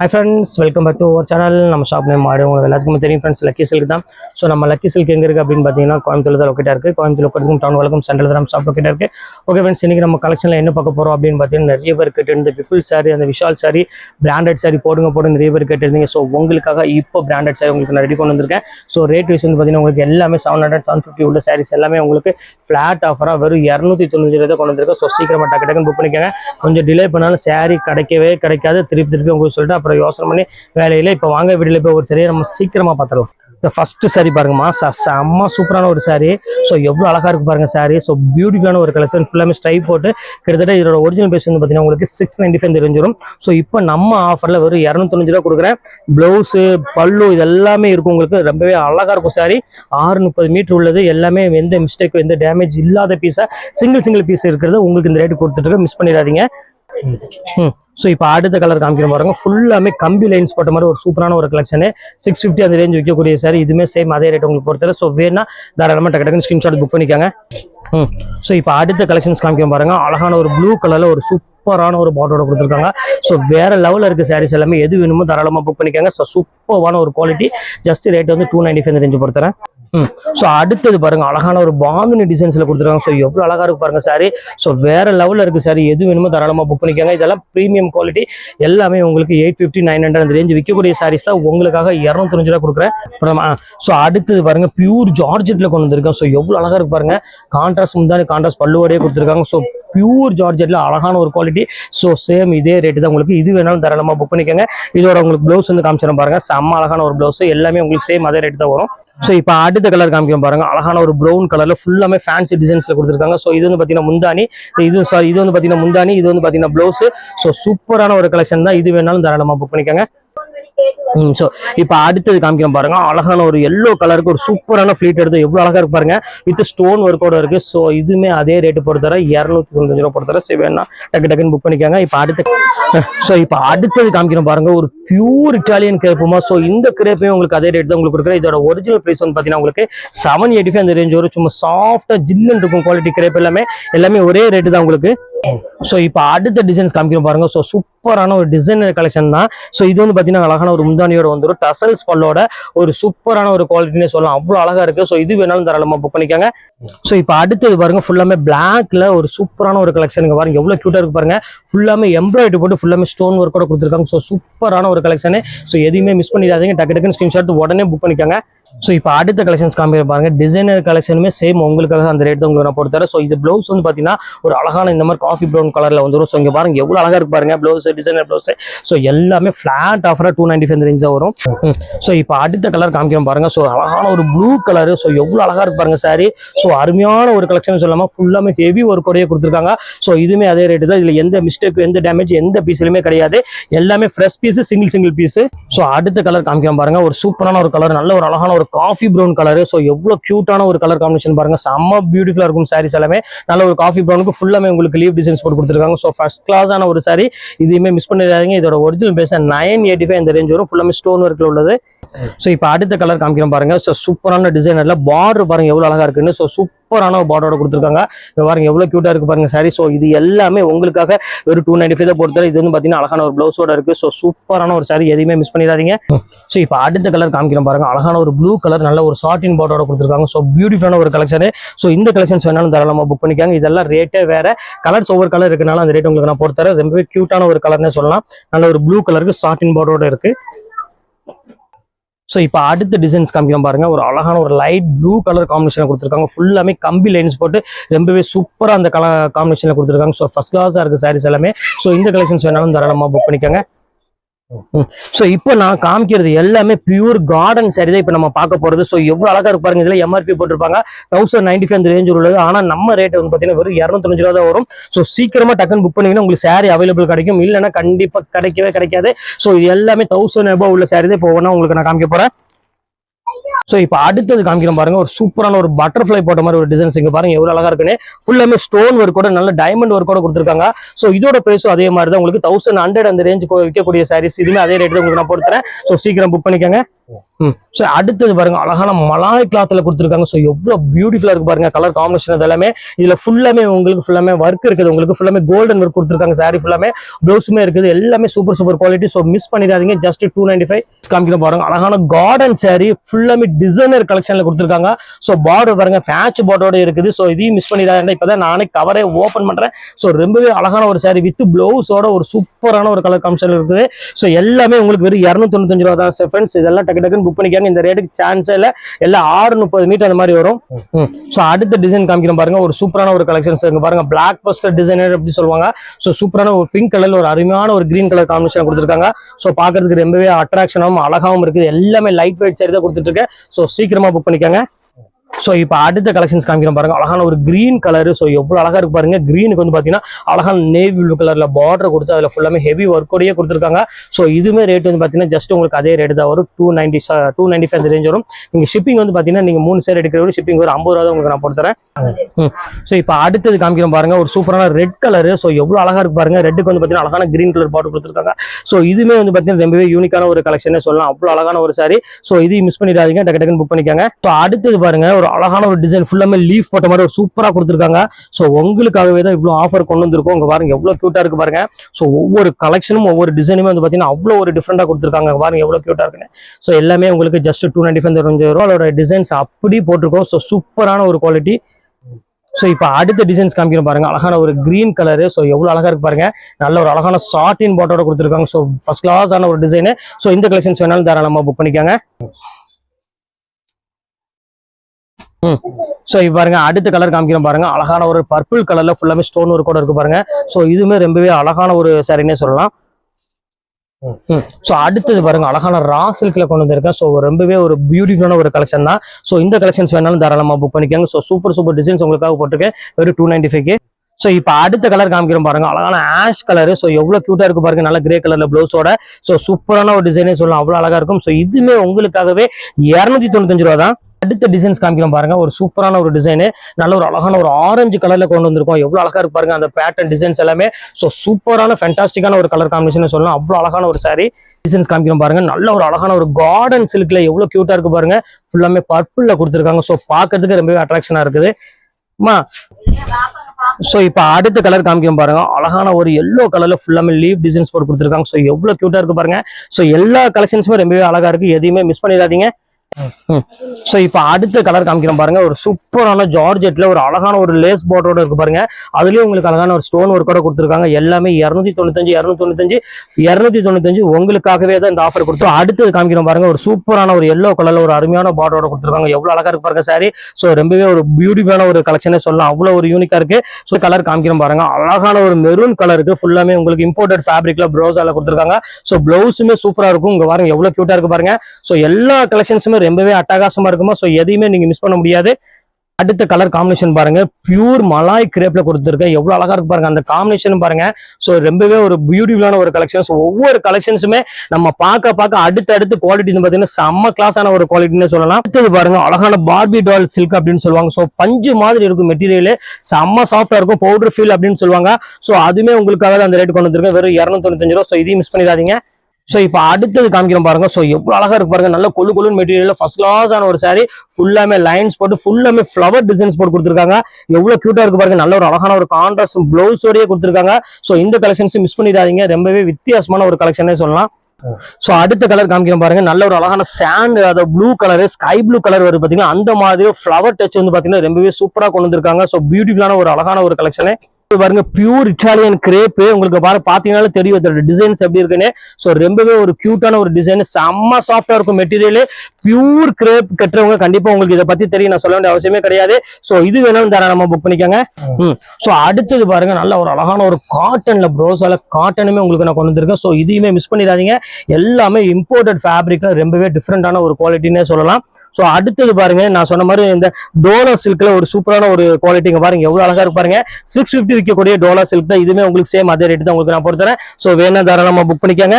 Hi friends welcome back to ஒரு channel நம்ம shop name மாடு உங்களுக்கு எல்லாத்துக்குமே தெரியும் ஃப்ரெண்ட்ஸ் லக்கி சில்க் தான். ஸோ நம்ம லக்கி சில்க் எங்கே இருக்குது அப்படின்னு பார்த்தீங்கன்னா கோயம்புத்தூர் தான் லொக்கேட்டாக இருக்குது கோயம்புத்தூர் லொக்கேட்டுக்கும் டவுன் வழக்கம் சென்டரில் தான் ஷாப் லொக்கேட்டாக இருக்குது ஓகே ஃப்ரெண்ட்ஸ் இன்றைக்கி நம்ம கலெக்ஷனில் என்ன பார்க்க போகிறோம் அப்படின்னு பார்த்தீங்கன்னா நிறைய பேர் கேட்டிருந்த பிபிள் சாரி அந்த விஷால் சாரி பிராண்டட் சாரி போடுங்க போடுங்க நிறைய பேர் கேட்டிருந்தீங்க. ஸோ உங்களுக்காக இப்போ பிராண்டட் சாரி உங்களுக்கு நான் ரெடி கொண்டு வந்திருக்கேன். ஸோ ரேட் வைஸ் வந்து பார்த்தீங்கன்னா உங்களுக்கு எல்லாமே செவன் ஹண்ட்ரட் செவன் ஃபிஃப்டி உள்ள சாரீஸ் எல்லாமே உங்களுக்கு ஃப்ளாட் ஆஃபராக வெறும் இரநூத்தி தொண்ணூற்றி ரூபாய் கொண்டு வந்திருக்கேன். ஸோ சீக்கிரமாக டக்கு டக்குன்னு புக் பண்ணிக்கோங்க. கொஞ்சம் டிலே பண்ணாலும் சாரி கிடைக்கவே கிடைக்காது. திருப்பி திருப்பி உங்களுக்கு சொல்லிட்டு அப்புறம் யோசனை பண்ணி வேலையில இப்போ வாங்க வீடியோல போய் ஒரு சரியை நம்ம சீக்கிரமா பார்த்துடலாம். இந்த ஃபர்ஸ்ட் saree பாருங்கம்மா. ச செம்ம சூப்பரான ஒரு saree. ஸோ எவ்வளோ அழகா இருக்கு பாருங்க saree. ஸோ பியூட்டிஃபுல்லான ஒரு கலெக்ஷன் ஃபுல்லாமே ஸ்ட்ரைப் போட்டு கிட்டத்தட்ட இதோட ஒரிஜினல் பேஸ் வந்து பார்த்தீங்கன்னா உங்களுக்கு சிக்ஸ் நைன்டி ஃபைவ் தெரிஞ்சிடும் ஸோ இப்போ நம்ம ஆஃபரில் வெறும் இரநூத்தஞ்சு ரூபா கொடுக்குறேன். ப்ளவுஸு பல்லு இது எல்லாமே இருக்கும் உங்களுக்கு. ரொம்பவே அழகா இருக்கும் saree. ஆறு முப்பது மீட்டர் உள்ளது. எல்லாமே எந்த மிஸ்டேக் எந்த டேமேஜ் இல்லாத பீஸாக சிங்கிள் சிங்கிள் பீஸ் இருக்கிறது. உங்களுக்கு இந்த ரேட்டு கொடுத்துட்டு மிஸ் பண்ணிடாதீங்க. ம். ஸோ இப்போ அடுத்த கலர் காமிக்கிற பாருங்க. ஃபுல்லாமே கம்பி லைன்ஸ் போட்ட மாதிரி ஒரு சூப்பரான ஒரு கலெக்ஷனு சிக்ஸ் ஃபிஃப்டி அந்த ரேஞ்ச் விற்கக்கூடிய சார் இதுவுமே சேம் அதே ரேட் உங்களுக்கு பொறுத்தவரை ஸோ வேணா தாராளமாக டக்கு டக்குன்னு ஸ்க்ரீன்ஷாட் புக் பண்ணிக்காங்க. ம். ஸோ இப்போ அடுத்த கலெக்ஷன்ஸ் காமிக்க பாருங்க. அழகான ஒரு ப்ளூ கலரில் ஒரு சூப்பரான ஒரு பாட்டோட கொடுத்துருக்காங்க. ஸோ வேற லெவலில் இருக்க சாரீஸ் எல்லாமே எது வேணுமோ தாராளமாக புக் பண்ணிக்கோங்க. ஸோ சூப்பரான ஒரு குவாலிட்டி ஜஸ்ட் ரேட் வந்து டூ நைன்டி ஃபைவ் ரேஞ்சு பொறுத்தரேன் ஸோ அடுத்தது பாருங்க அழகான ஒரு பாந்தினி டிசைன்ஸ்ல கொடுத்துருக்காங்க. ஸோ எவ்வளோ அழகா இருக்கு பாருங்க சாரி ஸோ வேற லெவலில் இருக்கு சாரி எது வேணுமோ தாராளமாக புக் பண்ணிக்கோங்க. இதெல்லாம் ப்ரீமியம் குவாலிட்டி எல்லாமே உங்களுக்கு எயிட் ஃபிஃப்டி நைன் ஹண்ட்ரட் அந்த ரேஞ்ச் விற்கக்கூடிய சாரீஸ் தான் உங்களுக்காக இரநூத்தஞ்சு ரூபா கொடுக்குறேன். அப்புறம் ஸோ அடுத்தது பாருங்க பியூர் ஜார்ஜெட்ல கொண்டு வந்திருக்கேன். ஸோ எவ்வளோ அழகா இருக்கு பாருங்க. கான்ட்ராஸ்ட் முந்தானி கான்ட்ராஸ்ட் பல்லுவோடய கொடுத்துருக்காங்க. ஸோ பியூர் ஜார்ஜெட்ல அழகான ஒரு குவாலிட்டி ஸோ சேம் இதே ரேட்டு தான் உங்களுக்கு. இது வேணாலும் தாராளமாக புக் பண்ணிக்கோங்க. இதோட உங்களுக்கு ப்ளவுஸ் வந்து காமிச்சிடும் பாருங்க. செம்ம அழகான ஒரு ப்ளவுஸ் எல்லாமே உங்களுக்கு சேம் அதே ரேட்டு தான் வரும். ஸோ இப்போ அடுத்த கலர் காமிக்கிறோம் பாருங்க. அழகான ஒரு ப்ரௌன் கலர்ல ஃபுல்லாமே ஃபேன்சி டிசைன்ஸ்ல கொடுத்துருக்காங்க. ஸோ இது வந்து பார்த்தீங்கன்னா முந்தானி இது சாரி இது வந்து பார்த்தீங்கன்னா முந்தானி இது வந்து பார்த்தீங்கன்னா ப்ளவுஸ் ஸோ சூப்பரான ஒரு கலெக்ஷன் தான் இது வேணாலும் தாராளமாக புக் பண்ணிக்கோங்க. ஸோ இப்போ அடுத்தது காமிக்கிறோம் பாருங்க. அழகான ஒரு எல்லோ கலருக்கு ஒரு சூப்பரான ஃபிளீட் எடுத்து எவ்வளோ அழகா இருக்கு பாருங்க. வித் ஸ்டோன் ஒர்க்கோட இருக்கு. ஸோ இதுவுமே அதே ரேட்டு பொறுத்தவரை இரநூத்தி தொண்ணூத்தஞ்சு ரூபா பொறுத்தவரை சரி வேணா டக்கு டக்குன்னு புக் பண்ணிக்காங்க. இப்போ அடுத்த ஸோ இப்போ அடுத்தது காமிக்கிறோம் பாருங்க. ஒரு பியூர் இட்டாலியன் கிரேப்புமா ஸோ இந்த கிரேப்பையும் உங்களுக்கு அதே ரேட் தான் உங்களுக்கு கொடுக்குறேன். இதோட ஒரிஜினல் ப்ரைஸ் வந்து பார்த்தீங்கன்னா உங்களுக்கு செவன் எயிட்டி ஃபைவ் அந்த ரேஞ்ச் வரும். சும்மா சாஃப்டாக ஜில்லுன்னு இருக்கும் குவாலிட்டி கிரேப் எல்லாமே. எல்லாமே ஒரே ரேட்டு தான் உங்களுக்கு ஸோ இப்போ அடுத்த டிசைன்ஸ் காமிக்கணும் பாருங்க. ஸோ சூப்பரான ஒரு டிசைனர் கலெக்ஷன் தான். ஸோ இது வந்து பார்த்தீங்கன்னா அழகான ஒரு முந்தானியோட வந்துடும் டசல்ஸ் பல்லோட ஒரு சூப்பரான ஒரு குவாலிட்டினே சொல்லலாம். அவ்வளோ அழகா இருக்கு. ஸோ இது வேணாலும் தாராளமாக புக் பண்ணிக்கோங்க. ஸோ இப்போ அடுத்தது பாருங்க. ஃபுல்லாமே பிளாக்ல ஒரு சூப்பரான ஒரு கலெக்ஷனுங்க பாருங்க. எவ்வளோ க்யூட்டாக இருக்கு பாருங்க. ஃபுல்லாமே எம்ப்ராய்டரி போட்டு ஃபுல்லாமே ஸ்டோன் ஒர்க்கோட கொடுத்துருக்காங்க. ஸோ சூப்பரான ஒரு கலெக்ஷனு ஸோ எதுவுமே மிஸ் பண்ணிடாதீங்க. டக்கு டக்குன்னு ஸ்கிரீன்ஷாட் உடனே புக் பண்ணிக்கோங்க. ஸோ இப்போ அடுத்த கலெக்ஷன்ஸ் காமிக்கிற பாருங்க. டிசைனர் கலெக்ஷனுமே சேம் உங்களுக்காக அந்த ரேட் தான் உங்களுக்கு நான் பொறுத்தர ஸோ இது ப்ளவுஸ் வந்து பார்த்தீங்கன்னா ஒரு அழகான இந்த மாதிரி காஃபி ப்ரௌன் கலர்ல வந்துடும் ஸோ இங்க பாருங்க எவ்வளோ அழகா இருக்கு பாருங்க. ப்ளவுஸ் டிசைனர் ப்ளவுஸ் ஸோ எல்லாமே ஃபிளாட் ஆஃபராக டூ நைன்டி ஃபைவ் ரேஞ்ச் வரும். ஸோ இப்போ அடுத்த கலர் காமிக்கிறோம் பாருங்க. ஸோ அழகான ஒரு ப்ளூ கலர் ஸோ எவ்வளோ அழகா இருக்கு பாருங்க சாரி ஸோ அருமையான ஒரு கலெக்ஷன் சொல்லாம ஃபுல்லாமே ஹெவி ஒரு கொடையே கொடுத்துருக்காங்க. ஸோ இதுவுமே அதே ரேட்டு தான். இதுல எந்த மிஸ்டேக் எந்த டேமேஜ் எந்த பீஸ்லையுமே கிடையாது. எல்லாமே fresh piece single single piece so அடுத்த கலர் காமிக்கிறோம் பாருங்க. ஒரு சூப்பரான ஒரு கலர் நல்ல ஒரு அழகான ஒரு காஃபி ப்ரௌன் கலரு ஸோ எவ்வளோ க்யூட்டான ஒரு கலர் காம்பினேஷன் பாருங்க. செம்ம பியூட்டிஃபுல்லா இருக்கும் சாரீஸ் எல்லாமே. நல்ல ஒரு காஃபி ப்ரௌனுக்கு ஃபுல்லாமே உங்களுக்கு லீவ் டிசைன்ஸ் போட்டு கொடுத்துருக்காங்க. ஸோ ஃபர்ஸ்ட் கிளாஸான ஒரு சாரி இதையுமே மிஸ் பண்ணிடாதீங்க. இதோட ஒரிஜினல் பேச நைன் எயிட்டி ஃபைவ் இந்த ரேஞ்ச் வரும். ஃபுல்லாமே ஸ்டோன் ஒர்க்கில் உள்ளது. ஸோ இப்போ அடுத்த கலர் காமிக்கிறோம் பாருங்க. ஸோ சூப்பரான டிசைனர்ல பார்டர் பாருங்க எவ்வளோ அழகா இருக்குன்னு. ஸோ சூப்பரான ஒரு பார்டரோட கொடுத்துருக்காங்க. பாருங்க எவ்வளோ க்யூட்டாக இருக்கு பாருங்க சாரி ஸோ இது எல்லாமே உங்களுக்காக ஒரு டூ நைன்டி ஃபைவ் பொறுத்தவரை இது வந்து பார்த்தீங்கன்னா அழகான ஒரு ப்ளவுஸோட இருக்கு. ஸோ சூப்பரான ஒரு சாரி எதையுமே மிஸ் பண்ணிடாதீங்க. ஸோ இப்போ அடுத்த கலர் காமிக்கிறோம் பாருங்க. அழகான ஒரு ப்ளூ கலர் நல்ல ஒரு ஷார்டின் பார்டரோட கொடுத்துருக்காங்க. ஸோ பியூட்டிஃபுல்லான ஒரு கலெக்ஷனு ஸோ இந்த கலெக்ஷன்ஸ் வேணாலும் தாராளமாக புக் பண்ணிக்காங்க. இதெல்லாம் ரேட்டே வேற. கலர்ஸ் ஒவ்வொரு கலர் இருக்கனால அந்த ரேட் உங்களுக்கு நான் பொறுத்தர ரொம்பவே க்யூட்டான ஒரு கலர்னே சொல்லலாம். நல்ல ஒரு ப்ளூ கலருக்கு ஷார்டின் பார்டரோட இருக்கு. ஸோ இப்போ அடுத்த டிசைன்ஸ் காமிக்கிறோம் பாருங்க. ஒரு அழகான ஒரு லைட் ப்ளூ கலர் காம்பினேஷன் கொடுத்துருக்காங்க. ஃபுல்லாமே கம்பி லைன்ஸ் போட்டு ரொம்பவே சூப்பராக அந்த கலர் காம்பினேஷனில் கொடுத்துருக்காங்க. ஸோ ஃபஸ்ட் கிளாஸாக இருக்குது சாரீஸ் எல்லாமே. ஸோ இந்த கலெக்ஷன்ஸ் வேணாலும் தாராளமாக புக் பண்ணிக்கோங்க. ஸோ இப்போ நான் காமிக்கிறது எல்லாமே பியூர் கார்டன் சாரி தான் இப்போ நம்ம பார்க்க போகிறது ஸோ எவ்வளோ அழகாக இருக்கு பாருங்க. இதில் எம்ஆர்பி போட்டிருப்பாங்க. தௌசண்ட் நைன்டி ஃபைவ் அந்த ரேஞ்ச் உள்ளது. ஆனால் நம்ம ரேட் வந்து பார்த்தீங்கன்னா வெறும் இரநூத்தஞ்சு ரூபா தான் வரும். ஸோ சீக்கிரமாக டக்குன்னு புக் பண்ணிங்கன்னா உங்களுக்கு சாரி அவைலபிள் கிடைக்கும். இல்லைன்னா கண்டிப்பாக கிடைக்கவே கிடைக்காது. ஸோ இது எல்லாமே தௌசண்ட் ரூபா உள்ள சாரி தான். இப்போ உங்களுக்கு நான் காமிக்க போறேன். ஸோ இப்போ அடுத்தது காமிக்கிறோம் பாருங்க ஒரு சூப்பரான ஒரு பட்டர்ஃப்ளை போட்ட மாதிரி ஒரு டிசைன்ஸ் இங்க பாருங்க எவ்வளோ அழகா இருக்குன்னு. ஃபுல்லாமே ஸ்டோன் ஒர்க்கோட நல்ல டைமண்ட் ஒர்க்கோட கொடுத்துருக்காங்க. ஸோ இதோட பிரைஸும் அதே மாதிரி தான். உங்களுக்கு தௌசண்ட் ஹண்ட்ரட் அந்த ரேஞ்சுக்கு விற்கக்கூடிய சாரீஸ் இதுவுமே அதே ரேட்டு தான் உங்களுக்கு நான் போட்டுறேன் ஸோ சீக்கிரம் புக் பண்ணிக்கோங்க. ஸோ அடுத்தது பாருங்க அழகான மலாய் கிளாத்ல கொடுத்துருக்காங்க. ஸோ எவ்வளவு பியூட்டிஃபுல்லா இருக்கு பாருங்க கலர் காம்பினேஷன் இது எல்லாமே இதுல ஃபுல்லாமே உங்களுக்கு ஃபுல்லாமே ஒர்க் இருக்குது. உங்களுக்கு ஃபுல்லாமே கோல்டன் ஒர்க் கொடுத்துருக்காங்க சாரி ஃபுல்லாமே ப்ளவுஸுமே இருக்குது எல்லாமே super super quality so miss பண்ணிடாதீங்க ஜஸ்ட் டூ நைன்டி ஃபைவ் காமிக்கிற பாருங்க அழகான கார்டன் சாரி ஃபுல்லாமே டிசைனர் கலெக்ஷன்ல கொடுத்துருக்காங்க. ஸோ பார்டர் பாருங்க பேட்ச் பார்டரோட இருக்குது. ஸோ இதையும் மிஸ் பண்ணிடாதீங்க. இப்பதான் நானே கவரே ஓப்பன் பண்றேன். ஸோ ரொம்பவே அழகான ஒரு சாரி வித் பிளவுஸோட ஒரு சூப்பரான ஒரு கலர் காம்பினேஷன் இருக்குது. ஸோ எல்லாமே உங்களுக்கு வெறும் இரநூத்தொண்ணூத்தஞ்சு ரூபா தான் ஃப்ரெண்ட்ஸ் இதெல்லாம் டக்கு டக்குன்னு புக் பண்ணிக்காங்க இந்த ரேட்டுக்கு சான்ஸே இல்லை. எல்லாம் ஆறு முப்பது மீட்டர் அந்த மாதிரி வரும். ஸோ அடுத்த டிசைன் காமிக்கிறோம் பாருங்க. ஒரு சூப்பரான ஒரு கலெக்ஷன்ஸ் இருக்கு பாருங்க பிளாக் பஸ்டர் டிசைனர் அப்படி சொல்லுவாங்க. ஸோ சூப்பரான ஒரு பிங்க் கலர்ல ஒரு அருமையான ஒரு கிரீன் கலர் காம்பினேஷன் கொடுத்துருக்காங்க. ஸோ பார்க்கறதுக்கு ரொம்பவே அட்ராக்ஷனாகவும் அழகாவும் இருக்குது. எல்லாமே லைட் வெயிட் சரி தான் கொடுத்துட்டு இருக்கேன் ஸோ சீக்கிரமா புக் பண்ணிக்கோங்க. ஸோ இப்போ அடுத்த கலெக்ஷன்ஸ் காமிக்கிறோம் பாருங்க. அழகான ஒரு கிரீன் கலரு ஸோ எவ்வளவு அழகா இருக்கு பாருங்க. கிரீனுக்கு வந்து பாத்தீங்கன்னா அழகான நேவி ப்ளூ கலர்ல பார்டர் கொடுத்து அதுல ஃபுல்லாமே ஹெவி ஒர்க்கோடயே கொடுத்துருக்காங்க. ஸோ இதுவுமே ரேட் வந்து பாத்தீங்கன்னா ஜஸ்ட் உங்களுக்கு அதே ரேட் தான் வரும். Two ninety two ninety five range வரும். நீங்கள் ஷிப்பிங் வந்து பாத்தீங்கன்னா நீங்க மூணு சேர் எடுக்கிற ஷிப்பிங் ஒரு ஐம்பது ரூபா தான் உங்களுக்கு நான் போட்டு ஸோ இப்போ அடுத்தது காமிக்கிறோம் பாருங்க. ஒரு சூப்பரான ரெட் கலர் ஸோ எவ்வளவு அழகா இருக்கு பாருங்க. ரெட்டுக்கு வந்து பார்த்தீங்கன்னா அழகான கிரீன் கலர் பார்டர் கொடுத்துருக்காங்க. ஸோ இதுவுமே வந்து பாத்தீங்கன்னா ரொம்பவே யூனிக்கான ஒரு கலெக்ஷனே சொல்லலாம். அவ்வளோ அழகான ஒரு சாரி ஸோ இதையும் மிஸ் பண்ணிடாதீங்க. டக்கு டக்குன்னு புக் பண்ணிக்காங்க. ஸோ அடுத்தது பாருங்க. ஒரு அழகான ஒரு டிசைன் ஃபுல்லாமே லீஃப் போட்ட மாதிரி ஒரு சூப்பராக கொடுத்துருக்காங்க. ஸோ உங்களுக்காகவே தான் இவ்வளோ ஆஃபர் கொண்டு வந்திருக்கோம். உங்க பாருங்க எவ்வளோ க்யூட்டாக இருக்கு பாருங்க. ஸோ ஒவ்வொரு கலெக்ஷனும் ஒவ்வொரு டிசைனுமே வந்து பார்த்தீங்கன்னா அவ்வளோ ஒரு டிஃப்ரெண்ட்டாக கொடுத்துருக்காங்க. பாருங்க எவ்வளோ க்யூட்டாக இருக்குன்னு. ஸோ எல்லாமே உங்களுக்கு ஜஸ்ட் டூ நைன்டி ஃபைவ் ரூபா அதோட டிசைன்ஸ் அப்படி போட்டிருக்கோம். ஸோ சூப்பரான ஒரு குவாலிட்டி ஸோ இப்போ அடுத்த டிசைன்ஸ் காமிக்கிறோம் பாருங்க. அழகான ஒரு கிரீன் கலரு ஸோ எவ்வளோ அழகாக இருக்கு பாருங்க. நல்ல ஒரு அழகான சாட்டின் பாட்டோட கொடுத்துருக்காங்க. ஸோ ஃபர்ஸ்ட் கிளாஸான ஒரு டிசைனு ஸோ இந்த கலெக்ஷன்ஸ் வேணாலும் தாராளமாக புக் பண்ணிக்காங்க. ஸோ இப்போ பாருங்க அடுத்த கலர் காமிக்கிறோம் பாருங்க. அழகான ஒரு பர்பிள் கலர்ல ஃபுல்லாமே ஸ்டோன் ஒர்க் கூட இருக்கு பாருங்க. ஸோ இதுவுமே ரொம்பவே அழகான ஒரு சாரின்னே சொல்லலாம். ஸோ அடுத்தது பாருங்க அழகான ரா சில்க்ல கொண்டு வந்திருக்கேன். ஸோ ரொம்பவே ஒரு பியூட்டிஃபுல்லான ஒரு கலெக்ஷன் தான். ஸோ இந்த கலெக்ஷன்ஸ் வேணாலும் தாராளமா புக் பண்ணிக்கோங்க. ஸோ சூப்பர் சூப்பர் டிசைன்ஸ் உங்களுக்காக போட்டிருக்கேன். வெறும் டூ நைன்டி ஃபைவ்க்கு ஸோ இப்போ அடுத்த கலர் காமிக்கிறோம் பாருங்க. அழகான ஆஷ் கலர் ஸோ எவ்வளவு கியூட்டா இருக்கு பாருங்க. நல்ல கிரே கலர்ல ப்ளவுஸோட ஸோ சூப்பரான ஒரு டிசைனே சொல்லலாம். அவ்வளவு அழகா இருக்கும். ஸோ இதுவுமே உங்களுக்காகவே இரநூத்தி தொண்ணூத்தஞ்சு ரூபா தான் அடுத்த டிசைன்ஸ் காமிக்கிறோம் பாருங்க. ஒரு சூப்பரான ஒரு டிசைனு நல்ல ஒரு அழகான ஒரு ஆரஞ்சு கலர்ல கொண்டு வந்திருக்கோம். எவ்வளவு அழகா இருக்கு பாருங்க. அந்த பேட்டர்ன் டிசைன்ஸ் எல்லாமே. ஸோ சூப்பரான ஃபேண்டாஸ்டிக்கான ஒரு கலர் காம்பினேஷன் சொல்லலாம். அவ்வளவு அழகான ஒரு சாரி டிசைன்ஸ் காமிக்கிறோம் பாருங்க. நல்ல ஒரு அழகான ஒரு கார்டன் சில்க்ல எவ்வளவு கியூட்டா இருக்கு பாருங்க. ஃபுல்லாமே பர்பிள்ல கொடுத்துருக்காங்க. ஸோ பாக்குறதுக்கு ரொம்பவே அட்ராக்ஷனா இருக்குது. அம்மா. ஸோ இப்போ அடுத்த கலர் காமிக்கும் பாருங்க. அழகான ஒரு எல்லோ கலர்ல ஃபுல்லாமே லீவ் டிசைன்ஸ் போட்டு கொடுத்துருக்காங்க. ஸோ எவ்வளவு கியூட்டா இருக்கு பாருங்க. ஸோ எல்லா கலெக்ஷன்ஸுமே ரொம்பவே அழகா இருக்கு. எதையுமே மிஸ் பண்ணிடாதீங்க. ஸோ இப்போ அடுத்த கலர் காமிக்கிறோம் பாருங்க. ஒரு சூப்பரான ஜார்ஜெட்ல ஒரு அழகான ஒரு லேஸ் பார்டரோட இருக்கு பாருங்க. அதுலயும் உங்களுக்கு அழகான ஒரு ஸ்டோன் ஒர்க்கோட கொடுத்துருக்காங்க. எல்லாமே இரநூத்தி தொண்ணூத்தஞ்சு இரநூத்தி தொண்ணூத்தஞ்சு இரநூத்தி தொண்ணூத்தஞ்சு உங்களுக்காகவே தான் இந்த ஆஃபர் கொடுத்தோம். அடுத்தது காமிக்கிறோம் பாருங்க. ஒரு சூப்பரான ஒரு எல்லோ கலர்ல ஒரு அருமையான பார்டரோட கொடுத்துருக்காங்க. எவ்வளவு அழகா இருக்கு பாருங்க சாரி ஸோ ரொம்பவே ஒரு பியூட்டிஃபுல்லான ஒரு கலெக்ஷனே சொல்லலாம். அவ்வளவு ஒரு யூனிக்கா இருக்கு. ஸோ கலர் காமிக்கிறோம் பாருங்க. அழகான ஒரு மெரூன் கலருக்கு ஃபுல்லாமே உங்களுக்கு இம்போர்ட்டட் ஃபேப்ரிக்ல ப்ரோஸால கொடுத்துருக்காங்க. ஸோ பிளவுஸுமே சூப்பரா இருக்கும். இங்க பாருங்க எவ்வளவு கியூட்டா இருக்கு பாருங்க. ஸோ எல்லா கலெக்ஷன்ஸுமே ரொம்பவே அட்டகாசமா இருக்குமா? ஸோ எதையுமே நீங்க மிஸ் பண்ண முடியாது. அடுத்த கலர் காம்பினேஷன் பாருங்க. பியூர் மலாய் கிரேப்ல கொடுத்துருக்கேன். எவ்வளவு அழகா இருக்கு பாருங்க. அந்த காம்பினேஷன் பாருங்க. ஸோ ரொம்பவே ஒரு பியூட்டிஃபுல்லான ஒரு கலெக்ஷன் ஸோ ஒவ்வொரு கலெக்ஷன்ஸுமே நம்ம பார்க்க பார்க்க அடுத்தடுத்து குவாலிட்டின்னு பார்த்தீங்கன்னா செம்ம கிளாஸான ஒரு குவாலிட்டின்னு சொல்லலாம். அடுத்தது பாருங்க அழகான பார்பி டால் சில்க் அப்படின்னு சொல்லுவாங்க. ஸோ பஞ்சு மாதிரி இருக்கும் மெட்டீரியல் செம்ம சாஃப்டா இருக்கும். பவுடர் ஃபீல் அப்படின்னு சொல்லுவாங்க. ஸோ அதுவுமே உங்களுக்காக அந்த ரேட் கொண்டு வந்திருக்கேன். வெறும் இரநூத்தொண்ணூத்தஞ்சு ரூபா ஸோ இதையும் மிஸ் பண்ணிடாதீங்க. ஸோ இப்போ அடுத்தது காமிக்கிறோம் பாருங்க. ஸோ எவ்வளோ அழகா இருக்கு பாருங்க. நல்ல கொழு கொழுன்னு மெட்டீரியல் ஃபர்ஸ்ட் கிளாஸான ஒரு சாரி ஃபுல்லாமே லைன்ஸ் போட்டு ஃபுல்லாமே ஃப்ளவர் டிசைன்ஸ் போட்டு கொடுத்துருக்காங்க. எவ்வளோ கியூட்டா இருக்கு பாருங்க. நல்ல ஒரு அழகான ஒரு கான்ட்ராஸ்ட் பிளவுஸோடய கொடுத்துருக்காங்க. ஸோ இந்த கலெக்ஷன்ஸ் மிஸ் பண்ணிடாதீங்க. ரொம்பவே வித்தியாசமான ஒரு கலெக்ஷனே சொல்லலாம். ஸோ அடுத்த கலர் காமிக்கிறோம் பாருங்க. நல்ல ஒரு அழகான சாண்ட் அதாவது blue colour sky blue colour வருது பாத்தீங்கன்னா அந்த மாதிரி ஃப்ளவர் டச் வந்து பாத்தீங்கன்னா ரொம்பவே சூப்பரா கொண்டு வந்திருக்காங்க. ஸோ பியூட்டிஃபுல்லான ஒரு அழகான ஒரு கலெக்ஷனே பாருங்க பியூர் இட்டாலியன் கிரேப் உங்களுக்கு பாரு பாத்தீங்கன்னாலும் தெரியும் இதோட டிசைன்ஸ் எப்படி இருக்குன்னு. சோ ரொம்பவே ஒரு கியூட்டான ஒரு டிசைன் செம்ம சாஃப்டா இருக்கும் மெட்டீரியல் பியூர் கிரேப் கட்டுறவங்க கண்டிப்பா உங்களுக்கு இதை பத்தி தெரியும். நான் சொல்ல வேண்டிய அவசியமே கிடையாது. சோ இது வேணாலும் நம்ம புக் பண்ணிக்கோங்க. சோ அடுத்தது பாருங்க நல்ல ஒரு அழகான ஒரு காட்டன்ல ப்ரோஸால காட்டனுமே உங்களுக்கு நான் கொண்டு வந்திருக்கேன். சோ இதையுமே மிஸ் பண்ணிடாதீங்க. எல்லாமே இம்போர்ட்டட் ஃபேப்ரிக்ல ரொம்பவே டிஃப்ரெண்டான ஒரு குவாலிட்டினே சொல்லலாம். ஸோ அடுத்தது பாருங்க நான் சொன்ன மாதிரி இந்த டோலா சில்க்ல ஒரு சூப்பரான ஒரு குவாலிட்டிங்க பாருங்க எவ்வளவு அழகா இருக்கு பாருங்க. சிக்ஸ் ஃபிஃப்டி விற்கக்கூடிய டோலா சில்க் தான் இதுவுமே உங்களுக்கு சேம் அதே ரேட்டு தான் உங்களுக்கு நான் பொறுத்தரேன் ஸோ வேணா தாராளமா புக் பண்ணிக்கோங்க.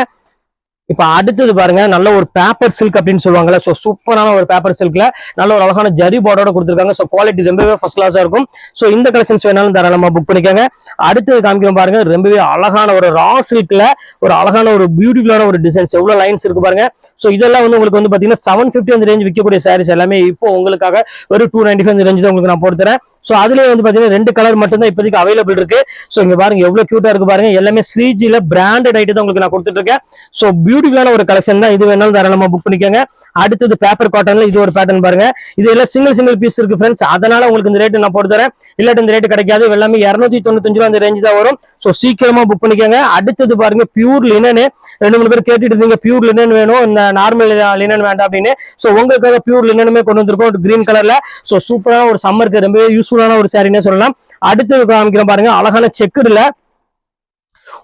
இப்ப அடுத்தது பாருங்க நல்ல ஒரு பேப்பர் சில்க் அப்படின்னு சொல்லுவாங்கல்ல ஸோ சூப்பரான ஒரு பேப்பர் சில்க்ல நல்ல ஒரு அழகான ஜரி போர்டோட கொடுத்துருக்காங்க. ஸோ குவாலிட்டி ரொம்பவே ஃபர்ஸ்ட் கிளாஸா இருக்கும். ஸோ இந்த கலெக்ஷன்ஸ் வேணாலும் தாராளமா புக் பண்ணிக்கோங்க. அடுத்தது காமிக்கிறோம் பாருங்க ரொம்பவே அழகான ஒரு ரா சில்க்ல ஒரு அழகான ஒரு பியூட்டிஃபுல்லான ஒரு டிசைன்ஸ் எவ்வளவு லைன்ஸ் இருக்கு பாருங்க. ஸோ இதெல்லாம் வந்து உங்களுக்கு வந்து பார்த்தீங்கன்னா செவன் ஃபிஃப்டி அந்த ரேஞ்ச் விற்கக்கூடிய சாரீஸ் எல்லாமே இப்போ உங்களுக்காக ஒரு டூ நைன்டி ஃபைவ் ரேஞ்ச் தான் உங்களுக்கு நான் போட்டு தரேன் ஸோ அதுலேயே வந்து பார்த்தீங்கன்னா ரெண்டு கலர் மட்டும் தான் இப்போதைக்கு அவைலபிள் இருக்கு. ஸோ இங்கே பாருங்க எவ்வளோ க்யூட்டாக இருக்கு பாருங்க. எல்லாமே ஸ்ரீஜியில் பிராண்டட் ஐட்டு தான் உங்களுக்கு நான் கொடுத்துட்டு இருக்கேன் ஸோ பியூட்டிஃபுல்லான ஒரு கலெக்ஷன் தான். இது வேணாலும் தாராளமாக புக் பண்ணிக்கோங்க. அடுத்தது பேப்பர் காட்டன்ல இது ஒரு பேட்டர்ன் பாருங்க. இது எல்லாம் சிங்கிள் சிங்கிள் பீஸ் இருக்கு ஃப்ரெண்ட்ஸ் அதனால உங்களுக்கு இந்த ரேட்டு நான் போட்டு தரேன் இல்லாட்டி இந்த ரேட் கிடைக்காது. எல்லாமே இரநூத்தி தொண்ணூத்தஞ்சு ரூபா அந்த ரேஞ்ச் தான் வரும். ஸோ சீக்கிரமா புக் பண்ணிக்கோங்க. அடுத்தது பாருங்க பியூர் லினனு ரெண்டு மூணு பேர் கேட்டுட்டு இருந்தீங்க பியூர் லினன் வேணும் இந்த நார்மல் லினன் வேண்டாம் அப்படின்னு. ஸோ உங்களுக்காக பியூர் லினனுமே கொண்டு வந்திருக்கோம் ஒரு கிரீன் கலர்ல ஸோ சூப்பரான ஒரு சம்மருக்கு ரொம்பவே யூஸ்ஃபுல்லான ஒரு சாரினே சொல்லலாம். அடுத்தது காமிக்கிறோம் பாருங்க அழகான செக்குடுல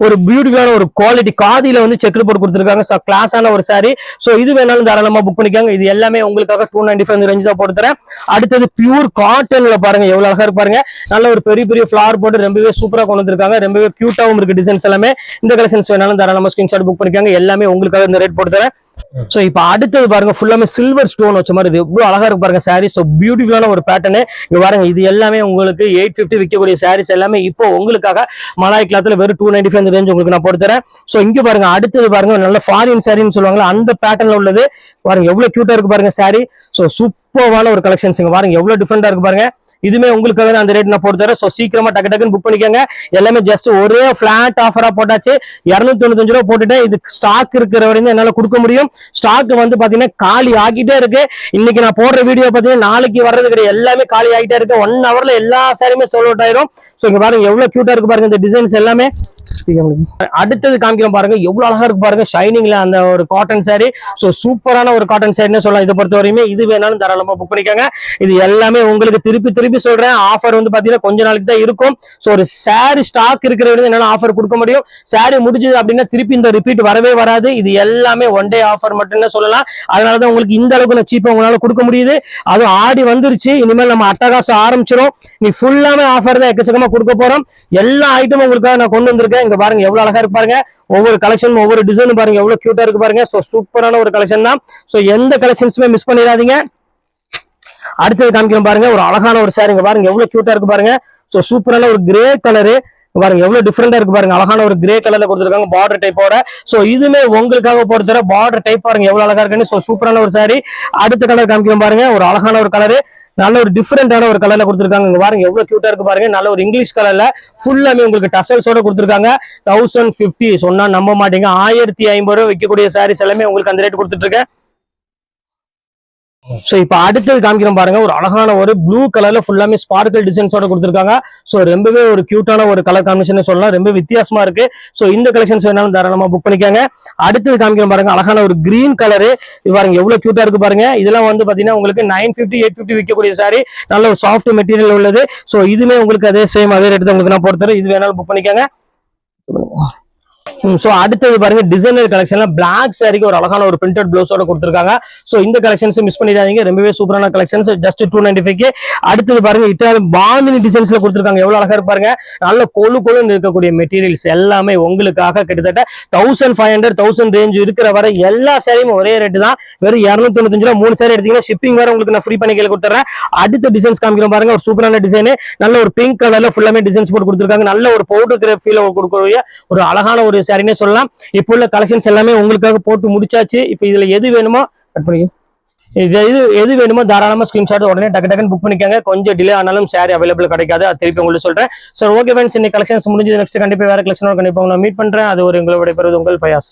ஒரு பியூட்டிஃபுல்லான ஒரு குவாலிட்டி காதியில வந்து செக்குடு போட்டு கொடுத்துருக்காங்க. ஸோ கிளாஸான ஒரு சாரி ஸோ இது வேணாலும் தாராளமா புக் பண்ணிக்கோங்க. இது எல்லாமே உங்களுக்காக டூ நைன்டி ஃபைவ் ரேஞ்ச் தான் போட்டு தரேன் அடுத்தது பியூர் காட்டன்ல பாருங்க எவ்வளவு அழகா இருப்பாருங்க நல்ல ஒரு பெரிய பெரிய ஃபிளார் போட்டு ரொம்பவே சூப்பரா கொண்டு வந்திருக்காங்க. ரொம்பவே கியூட்டாவும் இருக்கு டிசைன்ஸ் எல்லாமே. இந்த கலெக்ஷன்ஸ் வேணாலும் தாராளமா ஸ்கிரீன்ஷாட் புக் பண்ணிக்காங்க. எல்லாமே உங்களுக்காக இந்த ரேட் போட்டு தரேன் சோ இப்போ அடுத்தது பாருங்க ஃபுல்லாமே சில்வர் ஸ்டோன் வச்ச மாதிரி எவ்வளோ எவ்வளவு அழகா இருக்கு பாருங்க சாரி ஸோ பியூட்டிஃபுல்லான ஒரு பேட்டர்னு இங்க பாருங்க இது எல்லாமே உங்களுக்கு எயிட் ஃபிஃப்டி விற்கக்கூடிய சாரீஸ் எல்லாமே இப்போ உங்களுக்காக மலாய் கிளாத்ல வெறும் டூ நைன்டி ஃபைவ் ரேஞ்ச் உங்களுக்கு நான் போட்டு தரேன் ஸோ இங்க பாருங்க அடுத்தது பாருங்க நல்ல ஃபாரின் சாரின்னு சொல்லுவாங்கல்ல அந்த பேட்டர்ல உள்ளது. பாருங்க எவ்வளவு கியூட்டா இருக்கு பாருங்க சாரி ஸோ சூப்பர்வான ஒரு கலெக்ஷன்ஸ் இங்க பாருங்க எவ்வளவு டிஃபரெண்டா இருக்கு பாருங்க. இதுமே உங்களுக்காக தான் அந்த ரேட் நான் போட்டு தரேன். ஸோ சீக்கிரமா டக்கு டக்குன்னு புக் பண்ணிக்கோங்க. எல்லாமே ஜஸ்ட் ஒரே ஃபிளாட் ஆஃபரா போட்டாச்சு. இரநூத்தி தொண்ணூத்தஞ்சு ரூபா போட்டுட்டேன். இது ஸ்டாக் இருக்கிற வரைக்கும் என்னால கொடுக்க முடியும். ஸ்டாக் வந்து பாத்தீங்கன்னா காலி ஆகிட்டே இருக்கு. இன்னைக்கு நான் போடுற வீடியோ பாத்தீங்கன்னா நாளைக்கு வர்றது கிடையாது. எல்லாமே காலி ஆகிட்டே இருக்கு. ஒன் ஹவர்ல எல்லா சாரியுமே சோல் அவுட் ஆயிரும். ஸோ இங்க பாருங்க எவ்வளவு கியூட்டா இருக்கு பாருங்க இந்த டிசைன்ஸ் எல்லாமே. அடுத்தது காமிக்கிறோம் பாருங்க எவ்வளவு அழகா இருக்கு பாருங்க ஷைனிங்ல அந்த ஒரு காட்டன் சாரி ஸோ சூப்பரான ஒரு காட்டன் சாரின்னு சொல்லலாம். இதை பொறுத்த வரையுமே இது வேணாலும் தாராளமா புக் பண்ணிக்கோங்க. இது எல்லாமே உங்களுக்கு திருப்பி திருப்பி சொல்றேன். ஆஃபர் வந்து பாத்தீங்கன்னா கொஞ்ச நாளைக்கு தான் இருக்கும். ஸோ ஒரு சாரி ஸ்டாக் இருக்கிற வரைக்கும் என்னால ஆஃபர் கொடுக்க முடியும். சாரி முடிஞ்சது அப்படின்னா திருப்பி இந்த ரிப்பீட் வரவே வராது. இது எல்லாமே ஒன் டே ஆஃபர் மட்டும்தான் சொல்லலாம். அதனாலதான் உங்களுக்கு இந்த அளவுக்கு நான் சீப்பா உங்களால கொடுக்க முடியுது. அதுவும் ஆடி வந்துருச்சு. இனிமேல் நம்ம அட்டகாசம் ஆரம்பிச்சிடும் நீ ஃபுல்லாமே ஆஃபர் தான் எக்கச்சக்கமா கொடுக்க போறோம். எல்லா ஐட்டமும் உங்களுக்காக நான் கொண்டு வந்திருக்கேன். இங்க பாருங்க எவ்வளவு அழகா இருப்பாருங்க பாருங்க. ஒவ்வொரு கலெக்ஷன் ஒவ்வொரு டிசைனும் பாருங்க எவ்வளவு கியூட்டா இருக்கு பாருங்க. ஸோ சூப்பரான ஒரு கலெக்ஷன் தான். ஸோ எந்த கலெக்ஷன்ஸுமே மிஸ் பண்ணிடாதீங்க. அடுத்தது காமிக்கிறோம் பாருங்க ஒரு அழகான ஒரு saree பாருங்க எவ்வளவு கியூட்டா இருக்கு பாருங்க. ஸோ சூப்பரான ஒரு கிரே கலரு பாருங்க எவ்வளவு டிஃப்ரெண்டா இருக்கு பாருங்க. அழகான ஒரு கிரே கலர்ல கொடுத்துருக்காங்க பார்டர் டைப்போட சோ இதுமே உங்களுக்காக பொறுத்தர பார்டர் டைப் பாருங்க எவ்வளவு அழகா இருக்குன்னு. சோ சூப்பரான ஒரு சாரி அடுத்த கலர் காமிக்கிறோம் பாருங்க ஒரு அழகான ஒரு கலரு நல்ல ஒரு டிஃப்ரெண்டான ஒரு கலர்ல கொடுத்துருக்காங்க. இங்க பாருங்க எவ்வளவு கியூட்டா இருக்கு பாருங்க. நல்ல ஒரு இங்கிலீஷ் கலர்ல ஃபுல்லாமே உங்களுக்கு டசல்ஸோட கொடுத்துருக்காங்க. தௌசண்ட் பிப்டி சொன்னா நம்ப மாட்டீங்க. ஆயிரத்தி ஐம்பது ரூபாய் விற்கக்கூடிய சாரீஸ் எல்லாமே உங்களுக்கு அந்த ரேட் கொடுத்துட்டு இருக்கேன். சோ இப்போ அடுத்தது காமிக்கிறோம் பாருங்க ஒரு அழகான ஒரு ப்ளூ கலர்ல ஃபுல்லாமே ஸ்பார்க்கல் டிசைன்ஸோட கொடுத்துருக்காங்க. சோ ரொம்பவே ஒரு கியூட்டான ஒரு கலர் காம்பினேஷன் சொல்லலாம். ரொம்ப வித்தியாசமா இருக்கு. சோ இந்த கலெக்ஷன்ஸ் வேணாலும் தாராளமா புக் பண்ணிக்கோங்க. அடுத்தது காமிக்கிறோம் பாருங்க அழகான ஒரு கிரீன் கலரு இது பாருங்க எவ்வளவு கியூட்டா இருக்கு பாருங்க. இதெல்லாம் வந்து பாத்தீங்கன்னா உங்களுக்கு நைன் பிப்டி எயிட் பிப்டி விற்கக்கூடிய சாரி நல்ல ஒரு சாஃப்ட் மெட்டீரியல் உள்ளது. சோ இதுமே உங்களுக்கு அதே சேம் அதே ரேட்டு தான் உங்களுக்கு நான் பொறுத்தவரை இது வேணாலும் புக் பண்ணிக்கோங்க. ஸோ அடுத்தது பாருங்க டிசைனர் கலெக்ஷன்ல பிளாக் சாரிக்கு ஒரு அழகான ஒரு பிரிண்டட் பிளவுஸோட கொடுத்துருக்காங்க. ஸோ இந்த கலெக்ஷன்ஸ் மிஸ் பண்ணிடாதீங்க. ரொம்பவே சூப்பரான collections just two ninety five அடுத்தது பாருங்க இட்டாலி பாந்தினி டிசைன்ஸ்ல கொடுத்துருக்காங்க. எவ்வளவு அழகா இருப்பாருங்க நல்ல கொழு கொழுன்னு இருக்கக்கூடிய மெட்டீரியல்ஸ் எல்லாமே உங்களுக்காக கிட்டத்தட்ட thousand five hundred thousand range இருக்கிற வரை எல்லா சாரியும் ஒரே ரேட்டு தான். வெறும் இரநூத்தி தொண்ணூத்தஞ்சு ரூபா மூணு சாரி எடுத்தீங்கன்னா ஷிப்பிங் வேற உங்களுக்கு நான் ஃப்ரீ பண்ணி கையில் கொடுத்துறேன். அடுத்த டிசைன்ஸ் காமிக்கிறோம் பாருங்க ஒரு சூப்பரான டிசைன் நல்ல ஒரு பிங்க் கலர்ல ஃபுல்லாமே டிசைன்ஸ் போட்டு கொடுத்துருக்காங்க. நல்ல ஒரு பவுடர் கிரேப் ஃபீல் கொடுக்கக்கூடிய ஒரு அழகான ஒரு சாரினே சொல்லலாம். இப்போ உள்ள கலெக்ஷன்ஸ் எல்லாமே உங்களுக்காக போட்டு முடிச்சாச்சு. இப்போ இதுல எது வேணுமோ கட் பண்ணி இது எது எது வேணுமோ தாராளமா ஸ்கிரீன்ஷாட் உடனே டக்கு டக்குன்னு புக் பண்ணிக்கோங்க. கொஞ்சம் டிலே ஆனாலும் சாரி அவைலபிள் கிடைக்காது. அது திருப்பி உங்களுக்கு சொல்றேன். சார் ஓகே ஃப்ரெண்ட்ஸ் இன்னைக்கு கலெக்ஷன்ஸ் முடிஞ்சது. நெக்ஸ்ட் கண்டிப்பாக வேற கலெக்ஷனோட கண்டிப்பாக நான் மீட் பண்றேன். அது ஒரு எங்களுடைய பெறுவது உங்கள் பயாஸ்.